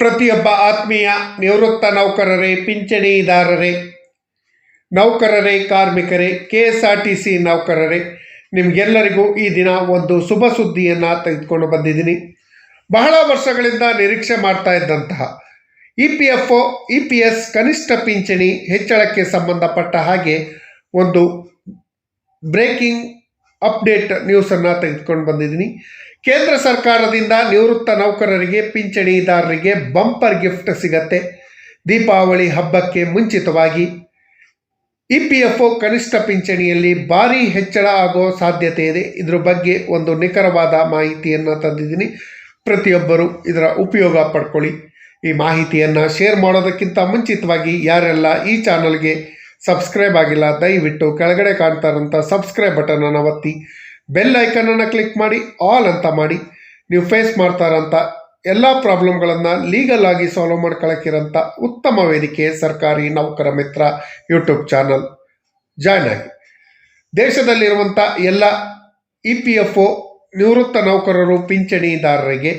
ಪ್ರತಿಯೊಬ್ಬ ಆತ್ಮೀಯ ನಿವೃತ್ತ ನೌಕರರೇ, ಪಿಂಚಣಿದಾರರೇ, ನೌಕರರೇ, ಕಾರ್ಮಿಕರೇ K S R T C ನೌಕರರೇ, ನಿಮಗೆಲ್ಲರಿಗೂ ಈ ದಿನ ಒಂದು ಶುಭ ಸುದ್ದಿಯನ್ನು ತೆಗೆದುಕೊಂಡು ಬಂದಿದ್ದೀನಿ. ಬಹಳ ವರ್ಷಗಳಿಂದ ನಿರೀಕ್ಷೆ ಮಾಡ್ತಾ ಇದ್ದಂತಹ E P F O, E P S ಕನಿಷ್ಠ ಪಿಂಚಣಿ ಹೆಚ್ಚಳಕ್ಕೆ ಸಂಬಂಧಪಟ್ಟ ಹಾಗೆ ಒಂದು ಬ್ರೇಕಿಂಗ್ ಅಪ್ಡೇಟ್ ನ್ಯೂಸನ್ನು ತೆಗೆದುಕೊಂಡು ಬಂದಿದ್ದೀನಿ. ಕೇಂದ್ರ ಸರ್ಕಾರದಿಂದ ನಿವೃತ್ತ ನೌಕರರಿಗೆ, ಪಿಂಚಣಿದಾರರಿಗೆ ಬಂಪರ್ ಗಿಫ್ಟ್ ಸಿಗತ್ತೆ. ದೀಪಾವಳಿ ಹಬ್ಬಕ್ಕೆ ಮುಂಚಿತವಾಗಿ ಇ ಪಿ ಎಫ್ ಒ ಕನಿಷ್ಠ ಪಿಂಚಣಿಯಲ್ಲಿ ಭಾರಿ ಹೆಚ್ಚಳ ಆಗೋ ಸಾಧ್ಯತೆ ಇದೆ. ಇದ್ರ ಬಗ್ಗೆ ಒಂದು ನಿಖರವಾದ ಮಾಹಿತಿಯನ್ನು ತಂದಿದ್ದೀನಿ. ಪ್ರತಿಯೊಬ್ಬರು ಇದರ ಉಪಯೋಗ ಪಡ್ಕೊಳ್ಳಿ. ಈ ಮಾಹಿತಿಯನ್ನು ಶೇರ್ ಮಾಡೋದಕ್ಕಿಂತ ಮುಂಚಿತವಾಗಿ ಯಾರೆಲ್ಲ ಈ ಚಾನಲ್ಗೆ ಸಬ್ಸ್ಕ್ರೈಬ್ ಆಗಿಲ್ಲ, ದಯವಿಟ್ಟು ಕೆಳಗಡೆ ಕಾಣ್ತಾ ಇರೋಂಥ ಸಬ್ಸ್ಕ್ರೈಬ್ ಬಟನನ್ನು ಒತ್ತಿ, ಬೆಲ್ ಐಕನನ್ನು ಕ್ಲಿಕ್ ಮಾಡಿ, ಆಲ್ ಅಂತ ಮಾಡಿ. ನೀವು ಫೇಸ್ ಮಾಡ್ತಾ ಇರೋಂಥ ಎಲ್ಲ ಪ್ರಾಬ್ಲಮ್ಗಳನ್ನು ಲೀಗಲ್ ಆಗಿ ಸಾಲ್ವ್ ಮಾಡ್ಕೊಳಕ್ಕಿರೋಂಥ ಉತ್ತಮ ವೇದಿಕೆ ಸರ್ಕಾರಿ ನೌಕರ ಮಿತ್ರ ಯೂಟ್ಯೂಬ್ ಚಾನಲ್ ಜಾಯ್ನ್ ಆಗಿ. ದೇಶದಲ್ಲಿರುವಂಥ ಎಲ್ಲ ಇ ಪಿ ಎಫ್ ಒ ನಿವೃತ್ತ ನೌಕರರು, ಪಿಂಚಣಿದಾರರಿಗೆ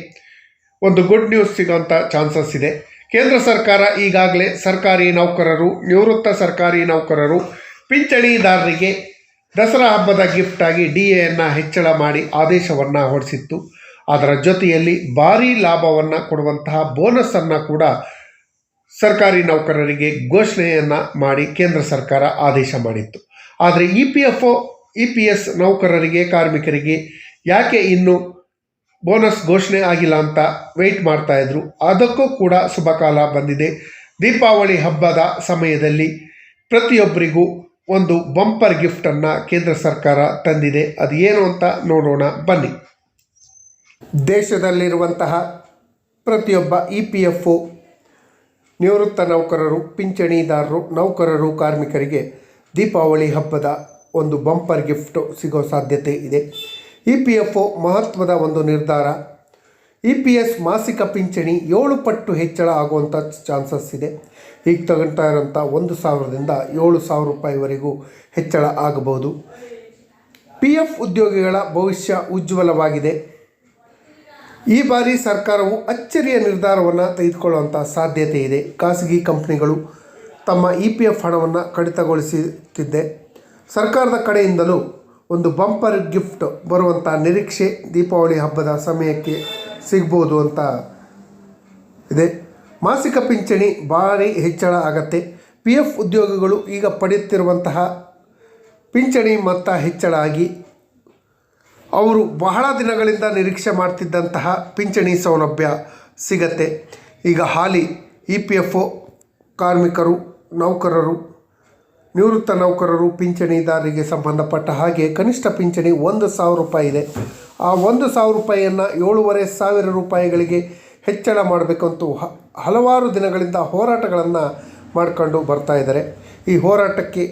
ಒಂದು ಗುಡ್ ನ್ಯೂಸ್ ಸಿಗೋಂಥ ಚಾನ್ಸಸ್ ಇದೆ. ಕೇಂದ್ರ ಸರ್ಕಾರ ಈಗಾಗಲೇ ಸರ್ಕಾರಿ ನೌಕರರು, ನಿವೃತ್ತ ಸರ್ಕಾರಿ ನೌಕರರು, ಪಿಂಚಣಿದಾರರಿಗೆ ದಸರಾ ಹಬ್ಬದ ಗಿಫ್ಟಾಗಿ ಡಿ ಎಯನ್ನು ಹೆಚ್ಚಳ ಮಾಡಿ ಆದೇಶವನ್ನು ಹೊರಡಿಸಿತ್ತು. ಅದರ ಜೊತೆಯಲ್ಲಿ ಭಾರೀ ಲಾಭವನ್ನು ಕೊಡುವಂತಹ ಬೋನಸನ್ನು ಕೂಡ ಸರ್ಕಾರಿ ನೌಕರರಿಗೆ ಘೋಷಣೆಯನ್ನು ಮಾಡಿ ಕೇಂದ್ರ ಸರ್ಕಾರ ಆದೇಶ ಮಾಡಿತ್ತು. ಆದರೆ E P F O, E P S ನೌಕರರಿಗೆ, ಕಾರ್ಮಿಕರಿಗೆ ಯಾಕೆ ಇನ್ನೂ ಬೋನಸ್ ಘೋಷಣೆ ಆಗಿಲ್ಲ ಅಂತ ವೆಯ್ಟ್ ಮಾಡ್ತಾ ಇದ್ರು. ಅದಕ್ಕೂ ಕೂಡ ಶುಭಕಾಲ ಬಂದಿದೆ. ದೀಪಾವಳಿ ಹಬ್ಬದ ಸಮಯದಲ್ಲಿ ಪ್ರತಿಯೊಬ್ಬರಿಗೂ ಒಂದು ಬಂಪರ್ ಗಿಫ್ಟನ್ನು ಕೇಂದ್ರ ಸರ್ಕಾರ ತಂದಿದೆ. ಅದು ಏನು ಅಂತ ನೋಡೋಣ. ಬನ್ನಿ. ದೇಶದಲ್ಲಿರುವಂತಹ ಪ್ರತಿಯೊಬ್ಬ ಇ ಪಿ ಎಫ್ ನಿವೃತ್ತ ನೌಕರರು, ಪಿಂಚಣಿದಾರರು, ನೌಕರರು, ಕಾರ್ಮಿಕರಿಗೆ ದೀಪಾವಳಿ ಹಬ್ಬದ ಒಂದು ಬಂಪರ್ ಗಿಫ್ಟು ಸಿಗೋ ಸಾಧ್ಯತೆ ಇದೆ. ಇ ಪಿ ಎಫ್ ಒ ಮಹತ್ವದ ಒಂದು ನಿರ್ಧಾರ. ಇ ಪಿ ಎಸ್ ಮಾಸಿಕ ಪಿಂಚಣಿ ಏಳು ಪಟ್ಟು ಹೆಚ್ಚಳ ಆಗುವಂಥ ಚಾನ್ಸಸ್ ಇದೆ. ಈಗ ತಗೊಳ್ತಾ ಇರೋಂಥ ಒಂದು ಸಾವಿರದಿಂದ ಏಳು ಸಾವಿರ ರೂಪಾಯಿವರೆಗೂ ಹೆಚ್ಚಳ ಆಗಬಹುದು. ಪಿ ಎಫ್ ಉದ್ಯೋಗಿಗಳ ಭವಿಷ್ಯ ಉಜ್ವಲವಾಗಿದೆ. ಈ ಬಾರಿ ಸರ್ಕಾರವು ಅಚ್ಚರಿಯ ನಿರ್ಧಾರವನ್ನು ತೆಗೆದುಕೊಳ್ಳುವಂಥ ಸಾಧ್ಯತೆ ಇದೆ. ಖಾಸಗಿ ಕಂಪ್ನಿಗಳು ತಮ್ಮ ಇ ಪಿ ಎಫ್ ಹಣವನ್ನು ಕಡಿತಗೊಳಿಸುತ್ತಿದ್ದೆ ಸರ್ಕಾರದ ಕಡೆಯಿಂದಲೂ ಒಂದು ಬಂಪರ್ ಗಿಫ್ಟ್ ಬರುವಂಥ ನಿರೀಕ್ಷೆ ದೀಪಾವಳಿ ಹಬ್ಬದ ಸಮಯಕ್ಕೆ ಸಿಗ್ಬೋದು ಅಂತ ಇದೆ. ಮಾಸಿಕ ಪಿಂಚಣಿ ಭಾರಿ ಹೆಚ್ಚಳ ಆಗತ್ತೆ. ಪಿ ಎಫ್ ಉದ್ಯೋಗಿಗಳು ಈಗ ಪಡೆಯುತ್ತಿರುವಂತಹ ಪಿಂಚಣಿ ಮೊತ್ತ ಹೆಚ್ಚಳ ಆಗಿ ಅವರು ಬಹಳ ದಿನಗಳಿಂದ ನಿರೀಕ್ಷೆ ಮಾಡ್ತಿದ್ದಂತಹ ಪಿಂಚಣಿ ಸೌಲಭ್ಯ ಸಿಗತ್ತೆ. ಈಗ ಹಾಲಿ ಇ ಪಿ ಎಫ್ ಕಾರ್ಮಿಕರು, ನೌಕರರು ನಿವೃತ್ತ ನೌಕರರು ಪಿಂಚಣಿದಾರರಿಗೆ ಸಂಬಂಧಪಟ್ಟ ಹಾಗೆ ಕನಿಷ್ಠ ಪಿಂಚಣಿ ಒಂದು ಸಾವಿರ ರೂಪಾಯಿ ಇದೆ. ಆ ಒಂದು ಸಾವಿರ ರೂಪಾಯಿಯನ್ನು ಏಳೂವರೆ ಸಾವಿರ ರೂಪಾಯಿಗಳಿಗೆ ಹೆಚ್ಚಳ ಮಾಡಬೇಕಂತೂ ಹಲವಾರು ದಿನಗಳಿಂದ ಹೋರಾಟಗಳನ್ನು ಮಾಡಿಕೊಂಡು ಬರ್ತಾ ಇದ್ದಾರೆ. ಈ ಹೋರಾಟಕ್ಕೆ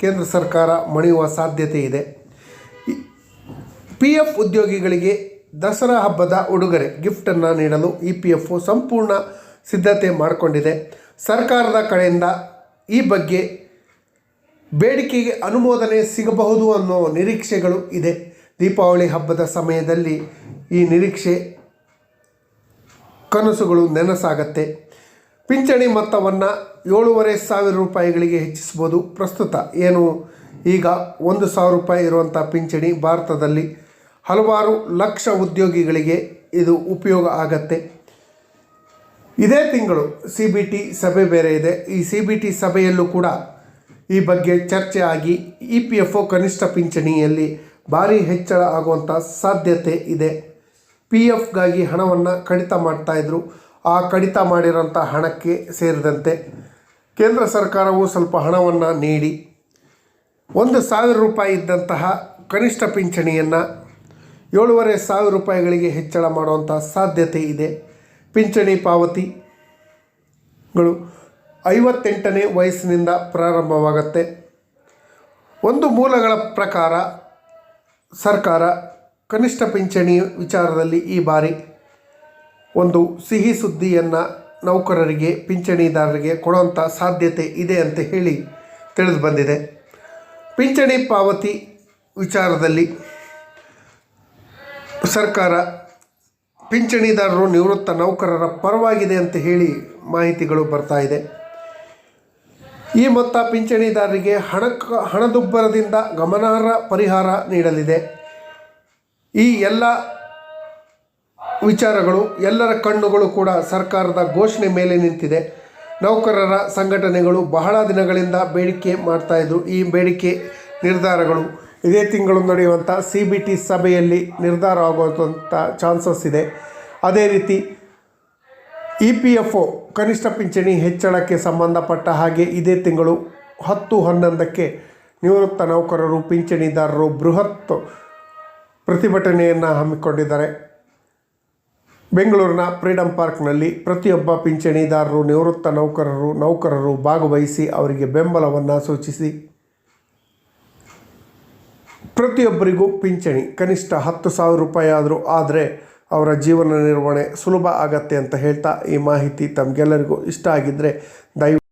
ಕೇಂದ್ರ ಸರ್ಕಾರ ಮಣಿಯುವ ಸಾಧ್ಯತೆ ಇದೆ. ಪಿ ಎಫ್ ಉದ್ಯೋಗಿಗಳಿಗೆ ದಸರಾ ಹಬ್ಬದ ಉಡುಗೊರೆ, ಗಿಫ್ಟನ್ನು ನೀಡಲು ಇ ಪಿ ಎಫ್ ಸಂಪೂರ್ಣ ಸಿದ್ಧತೆ ಮಾಡಿಕೊಂಡಿದೆ. ಸರ್ಕಾರದ ಕಡೆಯಿಂದ ಈ ಬಗ್ಗೆ ಬೇಡಿಕೆಗೆ ಅನುಮೋದನೆ ಸಿಗಬಹುದು ಅನ್ನೋ ನಿರೀಕ್ಷೆಗಳು ಇದೆ. ದೀಪಾವಳಿ ಹಬ್ಬದ ಸಮಯದಲ್ಲಿ ಈ ನಿರೀಕ್ಷೆ ಕನಸುಗಳು ನೆನಸಾಗತ್ತೆ. ಪಿಂಚಣಿ ಮೊತ್ತವನ್ನು ಏಳೂವರೆ ಸಾವಿರ ರೂಪಾಯಿಗಳಿಗೆ ಹೆಚ್ಚಿಸ್ಬೋದು ಪ್ರಸ್ತುತ ಏನು? ಈಗ ಒಂದು ಸಾವಿರ ರೂಪಾಯಿ ಇರುವಂಥ ಪಿಂಚಣಿ ಭಾರತದಲ್ಲಿ ಹಲವಾರು ಲಕ್ಷ ಉದ್ಯೋಗಿಗಳಿಗೆ ಇದು ಉಪಯೋಗ ಆಗತ್ತೆ. ಇದೇ ತಿಂಗಳು ಸಿ ಬಿ ಟಿ ಸಭೆ ಬೇರೆ ಇದೆ. ಈ ಸಿ ಬಿ ಟಿ ಸಭೆಯಲ್ಲೂ ಕೂಡ ಈ ಬಗ್ಗೆ ಚರ್ಚೆ ಆಗಿ ಇ ಪಿ ಎಫ್ ಒ ಕನಿಷ್ಠ ಪಿಂಚಣಿಯಲ್ಲಿ ಭಾರಿ ಹೆಚ್ಚಳ ಆಗುವಂಥ ಸಾಧ್ಯತೆ ಇದೆ. ಪಿ ಎಫ್ಗಾಗಿ ಹಣವನ್ನು ಕಡಿತ ಮಾಡ್ತಾಯಿದ್ರು ಆ ಕಡಿತ ಮಾಡಿರೋಂಥ ಹಣಕ್ಕೆ ಸೇರಿದಂತೆ ಕೇಂದ್ರ ಸರ್ಕಾರವು ಸ್ವಲ್ಪ ಹಣವನ್ನು ನೀಡಿ. ಒಂದು ಸಾವಿರ ರೂಪಾಯಿ ಇದ್ದಂತಹ ಕನಿಷ್ಠ ಪಿಂಚಣಿಯನ್ನು ಏಳುವರೆ ಸಾವಿರ ರೂಪಾಯಿಗಳಿಗೆ ಹೆಚ್ಚಳ ಮಾಡುವಂಥ ಸಾಧ್ಯತೆ ಇದೆ. ಪಿಂಚಣಿ ಪಾವತಿಗಳು ಐವತ್ತೆಂಟನೇ ವಯಸ್ಸಿನಿಂದ ಪ್ರಾರಂಭವಾಗುತ್ತೆ. ಒಂದು ಮೂಲಗಳ ಪ್ರಕಾರ ಸರ್ಕಾರ ಕನಿಷ್ಠ ಪಿಂಚಣಿ ವಿಚಾರದಲ್ಲಿ ಈ ಬಾರಿ ಒಂದು ಸಿಹಿ ಸುದ್ದಿಯನ್ನು ನೌಕರರಿಗೆ, ಪಿಂಚಣಿದಾರರಿಗೆ ಕೊಡುವಂಥ ಸಾಧ್ಯತೆ ಇದೆ ಅಂತ ಹೇಳಿ ತಿಳಿದು ಬಂದಿದೆ. ಪಿಂಚಣಿ ಪಾವತಿ ವಿಚಾರದಲ್ಲಿ ಸರ್ಕಾರ ಪಿಂಚಣಿದಾರರು ನಿವೃತ್ತ ನೌಕರರ ಪರವಾಗಿದೆ ಅಂತ ಹೇಳಿ ಮಾಹಿತಿಗಳು ಬರ್ತಾ ಇದೆ. ಈ ಮೊತ್ತ ಪಿಂಚಣಿದಾರರಿಗೆ ಹಣ ಹಣದುಬ್ಬರದಿಂದ ಗಮನಾರ್ಹ ಪರಿಹಾರ ನೀಡಲಿದೆ. ಈ ಎಲ್ಲ ವಿಚಾರಗಳು, ಎಲ್ಲರ ಕಣ್ಣುಗಳು ಕೂಡ ಸರ್ಕಾರದ ಘೋಷಣೆ ಮೇಲೆ ನಿಂತಿದೆ. ನೌಕರರ ಸಂಘಟನೆಗಳು ಬಹಳ ದಿನಗಳಿಂದ ಬೇಡಿಕೆ ಮಾಡ್ತಾ ಇದ್ರು. ಈ ಬೇಡಿಕೆ ನಿರ್ಧಾರಗಳು ಇದೇ ತಿಂಗಳು ನಡೆಯುವಂಥ ಸಿ ಬಿ ಟಿ ಸಭೆಯಲ್ಲಿ ನಿರ್ಧಾರ ಆಗುವಂಥ ಚಾನ್ಸಸ್ ಇದೆ. ಅದೇ ರೀತಿ ಇ ಪಿ ಎಫ್ ಒ ಕನಿಷ್ಠ ಪಿಂಚಣಿ ಹೆಚ್ಚಳಕ್ಕೆ ಸಂಬಂಧಪಟ್ಟ ಹಾಗೆ ಇದೇ ತಿಂಗಳು ಹತ್ತು ಹನ್ನೊಂದಕ್ಕೆ ನಿವೃತ್ತ ನೌಕರರು ಪಿಂಚಣಿದಾರರು ಬೃಹತ್ ಪ್ರತಿಭಟನೆಯನ್ನು ಹಮ್ಮಿಕೊಂಡಿದ್ದಾರೆ. ಬೆಂಗಳೂರಿನ ಫ್ರೀಡಂ ಪಾರ್ಕ್ನಲ್ಲಿ ಪ್ರತಿಯೊಬ್ಬ ಪಿಂಚಣಿದಾರರು, ನಿವೃತ್ತ ನೌಕರರು ನೌಕರರು ಭಾಗವಹಿಸಿ ಅವರಿಗೆ ಬೆಂಬಲವನ್ನು ಸೂಚಿಸಿ. ಪ್ರತಿಯೊಬ್ಬರಿಗೂ ಪಿಂಚಣಿ ಕನಿಷ್ಠ ಹತ್ತು ಸಾವಿರ ರೂಪಾಯಿ ಆದರೂ ಆದರೆ ಅವರ ಜೀವನ ನಿರ್ವಹಣೆ ಸುಲಭ ಆಗತ್ತೆ ಅಂತ ಹೇಳ್ತಾ ಈ ಮಾಹಿತಿ ತಮಗೆಲ್ಲರಿಗೂ ಇಷ್ಟ ಆಗಿದ್ದರೆ ದಯವಿಟ್ಟು